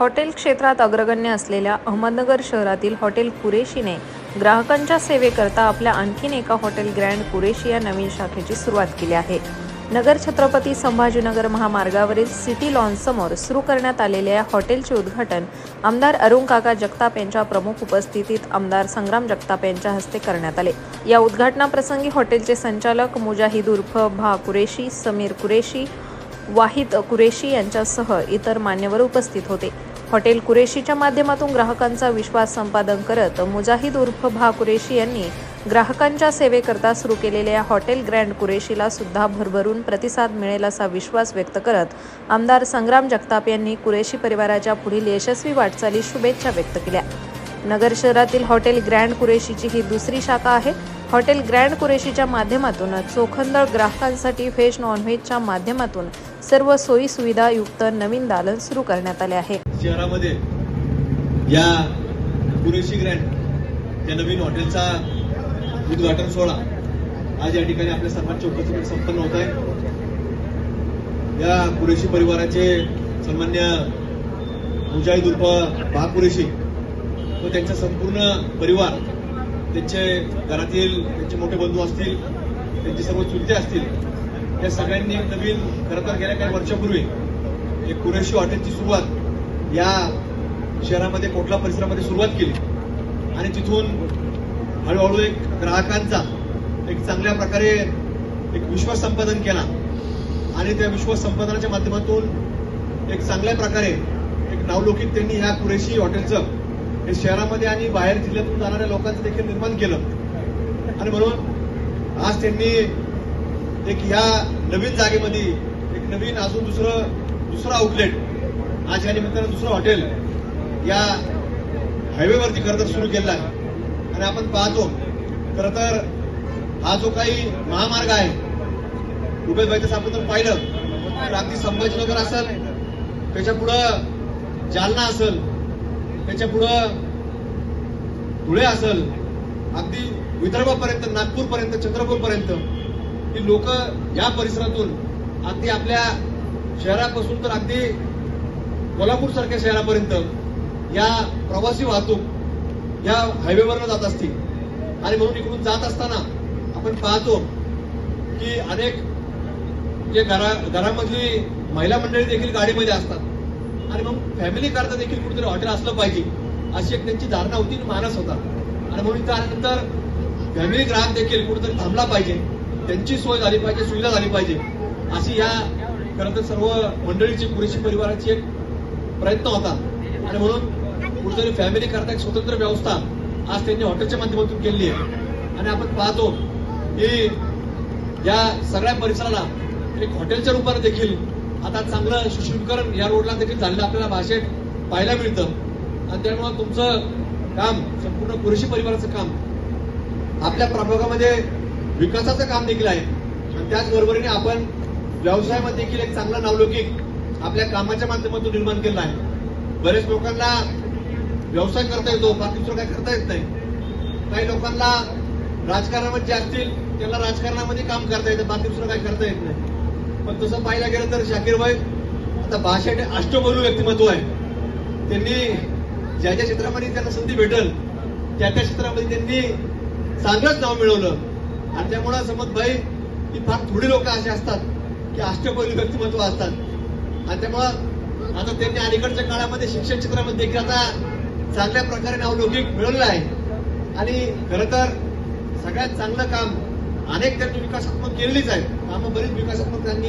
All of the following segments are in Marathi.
हॉटेल क्षेत्रात अग्रगण्य असलेल्या अहमदनगर शहरातील हॉटेल कुरेशीने ग्राहकांच्या सेवेकरता आपल्या आणखीन एका हॉटेल ग्रँड कुरेशी या नवीन शाखेची सुरुवात केली आहे. नगर छत्रपती संभाजीनगर महामार्गावरील सिटी लॉनसमोर सुरू करण्यात आलेल्या या हॉटेलचे उद्घाटन आमदार अरुण काका जगताप यांच्या प्रमुख उपस्थितीत आमदार संग्राम जगताप यांच्या हस्ते करण्यात आले. या उद्घाटनाप्रसंगी हॉटेलचे संचालक मुजाहिद उर्फ भा कुरेशी समीर कुरेशी वाहिद कुरेशी यांच्यासह इतर मान्यवर उपस्थित होते. हॉटेल कुरेशीच्या माध्यमातून ग्राहकांचा विश्वास संपादन करत मुजाहिद उर्फ भा कुरेशी यांनी ग्राहकांच्या सेवेकरता सुरू केलेल्या हॉटेल ग्रँड कुरेशीला सुद्धा भरभरून प्रतिसाद मिळेल असा विश्वास व्यक्त करत आमदार संग्राम जगताप यांनी कुरेशी परिवाराच्या पुढील यशस्वी वाटचाली शुभेच्छा व्यक्त केल्या. नगर शहरातील हॉटेल ग्रँड कुरेशीची ही दुसरी शाखा आहे. हॉटेल ग्रँड कुरेशीच्या माध्यमातून चोखंदळ ग्राहकांसाठी व्हेज नॉनव्हेजच्या माध्यमातून सर्व सोयी नवीन दालन सुरू करण्यात आले आहे. शहरामध्ये या कुरेशी ग्रँड या नवीन हॉटेलचा उद्घाटन सोहळा आज या ठिकाणी आपल्या सर्वांच्या उपस्थितीत संपन्न होत आहे. या कुरेशी परिवाराचे सन्मान्य मुजाहिद उर्फ बहा कुरेशी व त्यांचा संपूर्ण परिवार त्यांचे घरातील त्यांचे मोठे बंधू असतील त्यांचे सर्व चुलते असतील या सगळ्यांनी एक नवीन खरं तर गेल्या काही वर्षापूर्वी एक कुरेशी हॉटेलची सुरुवात या शहरामध्ये कोटला परिसरामध्ये सुरुवात केली. आणि तिथून हळूहळू एक ग्राहकांचा एक चांगल्या प्रकारे एक विश्वास संपादन केला. आणि त्या विश्वास संपादनाच्या माध्यमातून एक चांगल्या प्रकारे एक नावलौकिक त्यांनी ह्या कुरेशी हॉटेलचं हे शहरामध्ये आणि बाहेर जिल्ह्यातून जाणाऱ्या लोकांचं देखील निर्माण केलं. आणि म्हणून आज त्यांनी एक या नवीन जागेमध्ये एक नवीन अजून दुसरं दुसरं आउटलेट आज या निमित्तानं दुसरं हॉटेल या हायवेवरती खरं तर सुरू केलेलं आहे. आणि आपण पाहतो खरं तर हा जो काही महामार्ग आहे उभेबाईचं आपण जर पाहिलं. तर अगदी संभाजीनगर असेल त्याच्या पुढं जालना असेल त्याच्या पुढं धुळे असेल अगदी विदर्भापर्यंत नागपूरपर्यंत चंद्रपूरपर्यंत ही लोक या परिसरातून अगदी आपल्या शहरापासून तर अगदी कोल्हापूर सारख्या शहरापर्यंत या प्रवासी वाहतूक या हायवेवरनं जात असतील. आणि म्हणून इकडून जात असताना आपण पाहतो की अनेक जे घरा घरामधली महिला मंडळी देखील गाडीमध्ये असतात. आणि मग फॅमिली करता देखील कुठेतरी हॉटेल असलं पाहिजे अशी एक त्यांची धारणा होती आणि मानस होता. आणि म्हणून त्यानंतर फॅमिली ग्राहक देखील कुठेतरी थांबला पाहिजे. त्यांची सोय झाली पाहिजे सुविधा झाली पाहिजे. अशी या खरं तर सर्व मंडळीची पुरेशी परिवाराची एक प्रयत्न होता. आणि म्हणून कुठेतरी फॅमिली करता एक स्वतंत्र व्यवस्था आज त्यांनी हॉटेलच्या माध्यमातून केली आहे. आणि आपण पाहतो की या सगळ्या परिसराला एक हॉटेलच्या रूपाने देखील आता चांगलं सुशृंखरण या रोडला देखील झालेलं आपल्याला भाषेत पाहायला मिळतं. आणि त्यामुळे तुमचं काम संपूर्ण पुरेशी परिवाराचं काम आपल्या प्रभागामध्ये विकासाचं काम देखील आहे. आणि त्याचबरोबरीने आपण व्यवसायामध्ये देखील एक चांगला नावलौकिक आपल्या कामाच्या माध्यमातून निर्माण केला आहे. बरेच लोकांना व्यवसाय करता येतो बाकी दुसरं काय करता येत नाही. काही लोकांना राजकारणामध्ये जे असतील त्यांना राजकारणामध्ये काम करता येतं बाकी दुसरं काय करता येत नाही. पण तसं पाहायला गेलं तर शाकीर भाई आता भाषेने अष्टबोलू व्यक्तिमत्व आहे. त्यांनी ज्या ज्या क्षेत्रामध्ये त्यांना संधी भेटल त्या त्या क्षेत्रामध्ये त्यांनी चांगलंच नाव मिळवलं. आणि त्यामुळं समज भाई की फार थोडी लोक असे असतात की अष्टबोलू व्यक्तिमत्व असतात. आणि त्यामुळं आता त्यांनी अलीकडच्या काळामध्ये शिक्षण क्षेत्रामध्ये देखील आता चांगल्या प्रकारे नावलौकिक मिळवलेलं आहे. आणि खरं तर सगळ्यात चांगलं काम अनेक त्यांनी विकासात्मक केलेलीच आहेत. कामं बरीच विकासात्मक त्यांनी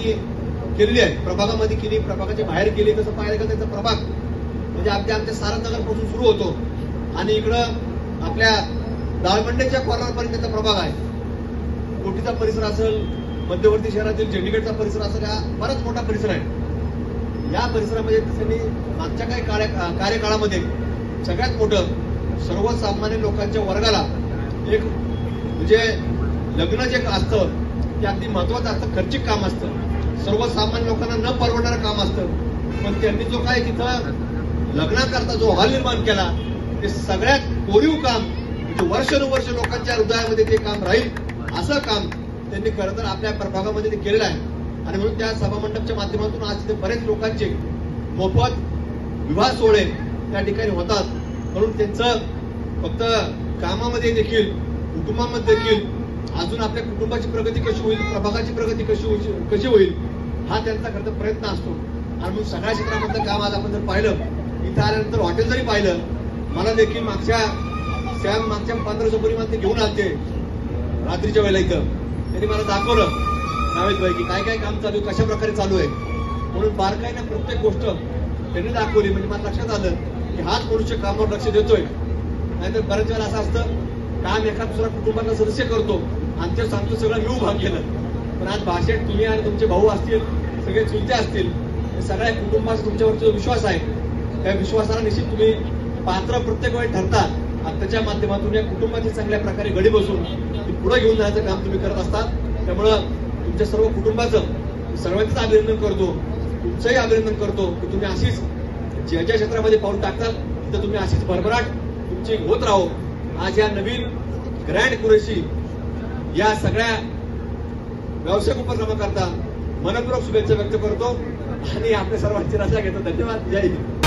केलेली आहेत. प्रभागामध्ये केली प्रभागाच्या बाहेर केली तसं पाहायला गेलं त्यांचा प्रभाग म्हणजे अगदी आमच्या सारंगनगरपासून सुरू होतो. आणि इकडं आपल्या दाळमंडेच्या कॉर्नरपर्यंत त्याचा प्रभाग आहे. कोटीचा परिसर असेल मध्यवर्ती शहरातील चंडीगडचा परिसर असेल हा बराच मोठा परिसर आहे. या परिसरामध्ये त्यांनी मागच्या काही कार्य कार्यकाळामध्ये सगळ्यात मोठं सर्वसामान्य लोकांच्या वर्गाला एक म्हणजे लग्न जे असतं ते अगदी महत्वाचं असतं खर्चिक काम असतं. सर्वसामान्य लोकांना न परवडणारं काम असतं. पण त्यांनी जो काय तिथं लग्नाकरता जो हॉल निर्माण केला ते सगळ्यात कोरीव काम म्हणजे वर्षानुवर्ष लोकांच्या हृदयामध्ये ते काम राहील असं काम त्यांनी खरं तर आपल्या प्रभागामध्ये ते केलेलं आहे. आणि म्हणून त्या सभामंडपच्या माध्यमातून आज तिथे बरेच लोकांचे मोफत विवाह सोहळे त्या ठिकाणी होतात. म्हणून त्यांचं फक्त कामामध्ये देखील कुटुंबामध्ये देखील अजून आपल्या कुटुंबाची प्रगती कशी होईल प्रभागाची प्रगती कशी होईल कशी होईल हा त्यांचा खरं प्रयत्न असतो. आणि म्हणून सगळ्या क्षेत्रामधलं काम आज आपण जर पाहिलं इथं आल्यानंतर हॉटेल जरी पाहिलं मला देखील मागच्या सॅम मागच्या पंधरा सोपरी मला ते घेऊन आलते रात्रीच्या वेळेला इथं. त्यांनी मला दाखवलं. नावेद भाई की काय काय काम चालू आहे? कशा प्रकारे चालू आहे? म्हणून बारकाईनं प्रत्येक गोष्ट त्यांनी दाखवली. म्हणजे मला लक्षात आलं की हाच मनुष्य कामावर लक्ष देतोय. नाहीतर बऱ्याच वेळा असं असतं काम एका दुसऱ्या कुटुंबाला सदस्य करतो आणि ते सांगतो सगळं मी भाग केलं. पण आज भाषेत तुम्ही आणि तुमचे भाऊ असतील सगळे चुलते असतील सगळ्या कुटुंबाचा तुमच्यावरती जो विश्वास आहे त्या विश्वासाला निश्चित तुम्ही पात्र प्रत्येक वेळी ठरतात आणि त्याच्या माध्यमातून या कुटुंबाची चांगल्या प्रकारे घडी बसून पुढे घेऊन जायचं काम तुम्ही करत असतात त्यामुळं तुमच्या सर्व कुटुंबाचं मी सर्वांचंच अभिनंदन करतो. तुमचंही अभिनंदन करतो की तुम्ही अशीच ज्या क्षेत्रामध्ये पाऊल टाकताल तर तुम्ही अशीच भरभराट तुमची होत राहो. आज या नवीन ग्रँड कुरेशी या सगळ्या व्यावसायिक उपक्रमाकरता मनपूर्वक शुभेच्छा व्यक्त करतो आणि आपल्या सर्वांची रजा घेतो. धन्यवाद. जय हिंद.